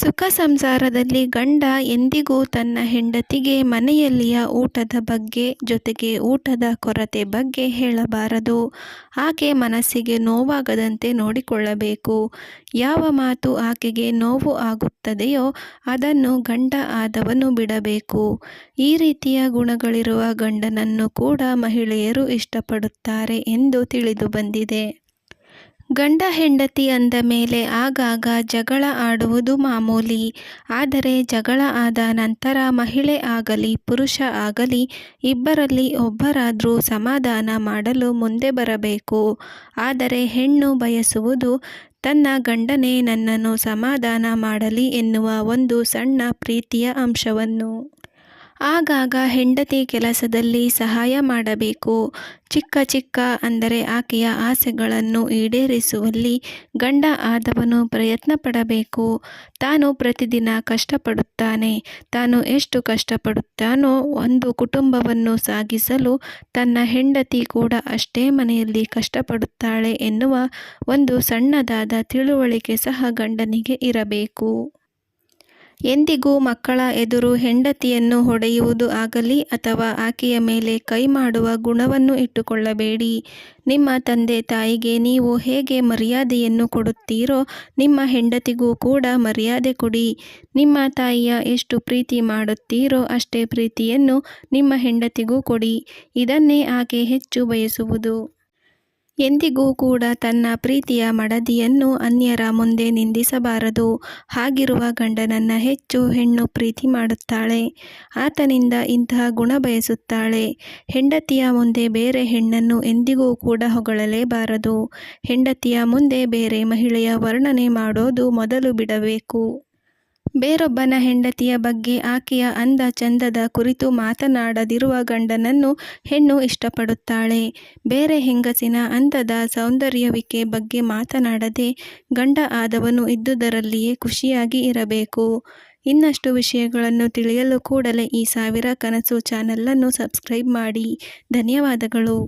ಸುಖ ಸಂಸಾರದಲ್ಲಿ ಗಂಡ ಎಂದಿಗೂ ತನ್ನ ಹೆಂಡತಿಗೆ ಮನೆಯಲ್ಲಿಯ ಊಟದ ಬಗ್ಗೆ ಜೊತೆಗೆ ಊಟದ ಕೊರತೆ ಬಗ್ಗೆ ಹೇಳಬಾರದು. ಆಕೆ ಮನಸ್ಸಿಗೆ ನೋವಾಗದಂತೆ ನೋಡಿಕೊಳ್ಳಬೇಕು. ಯಾವ ಮಾತು ಆಕೆಗೆ ನೋವು ಆಗುತ್ತದೆಯೋ ಅದನ್ನು ಗಂಡ ಆದವನು ಬಿಡಬೇಕು. ಈ ರೀತಿಯ ಗುಣಗಳಿರುವ ಗಂಡನನ್ನು ಕೂಡ ಮಹಿಳೆಯರು ಇಷ್ಟಪಡುತ್ತಾರೆ ಎಂದು ತಿಳಿದು ಬಂದಿದೆ. ಗಂಡ ಹೆಂಡತಿ ಅಂದ ಮೇಲೆ ಆಗಾಗ ಜಗಳ ಆಡುವುದು ಮಾಮೂಲಿ. ಆದರೆ ಜಗಳ ಆದ ನಂತರ ಮಹಿಳೆ ಆಗಲಿ, ಪುರುಷ ಆಗಲಿ, ಇಬ್ಬರಲ್ಲಿ ಒಬ್ಬರಾದರೂ ಸಮಾಧಾನ ಮಾಡಲು ಮುಂದೆ ಬರಬೇಕು. ಆದರೆ ಹೆಣ್ಣು ಬಯಸುವುದು ತನ್ನ ಗಂಡನೇ ನನ್ನನ್ನು ಸಮಾಧಾನ ಮಾಡಲಿ ಎನ್ನುವ ಒಂದು ಸಣ್ಣ ಪ್ರೀತಿಯ ಅಂಶವನ್ನು. ಆಗಾಗ ಹೆಂಡತಿ ಕೆಲಸದಲ್ಲಿ ಸಹಾಯ ಮಾಡಬೇಕು. ಚಿಕ್ಕ ಚಿಕ್ಕ ಅಂದರೆ ಆಕೆಯ ಆಸೆಗಳನ್ನು ಈಡೇರಿಸುವಲ್ಲಿ ಗಂಡ ಆದವನು ಪ್ರಯತ್ನ ಪಡಬೇಕು ತಾನು ಪ್ರತಿದಿನ ಕಷ್ಟಪಡುತ್ತಾನೆ. ತಾನು ಎಷ್ಟು ಕಷ್ಟಪಡುತ್ತಾನೋ ಒಂದು ಕುಟುಂಬವನ್ನು ಸಾಗಿಸಲು ತನ್ನ ಹೆಂಡತಿ ಕೂಡ ಅಷ್ಟೇ ಮನೆಯಲ್ಲಿ ಕಷ್ಟಪಡುತ್ತಾಳೆ ಎನ್ನುವ ಒಂದು ಸಣ್ಣದಾದ ತಿಳುವಳಿಕೆ ಸಹ ಗಂಡನಿಗೆ ಇರಬೇಕು. ಎಂದಿಗೂ ಮಕ್ಕಳ ಎದುರು ಹೆಂಡತಿಯನ್ನು ಹೊಡೆಯುವುದು ಆಗಲಿ ಅಥವಾ ಆಕೆಯ ಮೇಲೆ ಕೈ ಮಾಡುವ ಗುಣವನ್ನು ಇಟ್ಟುಕೊಳ್ಳಬೇಡಿ. ನಿಮ್ಮ ತಂದೆ ತಾಯಿಗೆ ನೀವು ಹೇಗೆ ಮರ್ಯಾದೆಯನ್ನು ಕೊಡುತ್ತೀರೋ ನಿಮ್ಮ ಹೆಂಡತಿಗೂ ಕೂಡ ಮರ್ಯಾದೆ ಕೊಡಿ. ನಿಮ್ಮ ತಾಯಿಯ ಎಷ್ಟು ಪ್ರೀತಿ ಮಾಡುತ್ತೀರೋ ಅಷ್ಟೇ ಪ್ರೀತಿಯನ್ನು ನಿಮ್ಮ ಹೆಂಡತಿಗೂ ಕೊಡಿ. ಇದನ್ನೇ ಆಕೆ ಹೆಚ್ಚು ಬಯಸುವುದು. ಎಂದಿಗೂ ಕೂಡ ತನ್ನ ಪ್ರೀತಿಯ ಮಡದಿಯನ್ನು ಅನ್ಯರ ಮುಂದೆ ನಿಂದಿಸಬಾರದು. ಹಾಗಿರುವ ಗಂಡನನ್ನ ಹೆಚ್ಚು ಹೆಣ್ಣು ಪ್ರೀತಿ ಮಾಡುತ್ತಾಳೆ. ಆತನಿಂದ ಇಂತಹ ಗುಣ ಬಯಸುತ್ತಾಳೆ. ಹೆಂಡತಿಯ ಮುಂದೆ ಬೇರೆ ಹೆಣ್ಣನ್ನು ಎಂದಿಗೂ ಕೂಡ ಹೊಗಳಲೇಬಾರದು. ಹೆಂಡತಿಯ ಮುಂದೆ ಬೇರೆ ಮಹಿಳೆಯ ವರ್ಣನೆ ಮಾಡೋದು ಮೊದಲು ಬಿಡಬೇಕು. ಬೇರೊಬ್ಬನ ಹೆಂಡತಿಯ ಬಗ್ಗೆ ಆಕೆಯ ಅಂದ ಚಂದದ ಕುರಿತು ಮಾತನಾಡದಿರುವ ಗಂಡನನ್ನು ಹೆಣ್ಣು ಇಷ್ಟಪಡುತ್ತಾಳೆ. ಬೇರೆ ಹೆಂಗಸಿನ ಅಂದದ ಸೌಂದರ್ಯವಿಕೆ ಬಗ್ಗೆ ಮಾತನಾಡದೆ ಗಂಡ ಆದವನು ಇದ್ದುದರಲ್ಲಿಯೇ ಖುಷಿಯಾಗಿ ಇರಬೇಕು. ಇನ್ನಷ್ಟು ವಿಷಯಗಳನ್ನು ತಿಳಿಯಲು ಕೂಡಲೇ ಈ ಸಾವಿರ ಕನಸು ಚಾನಲನ್ನು ಸಬ್ಸ್ಕ್ರೈಬ್ ಮಾಡಿ. ಧನ್ಯವಾದಗಳು.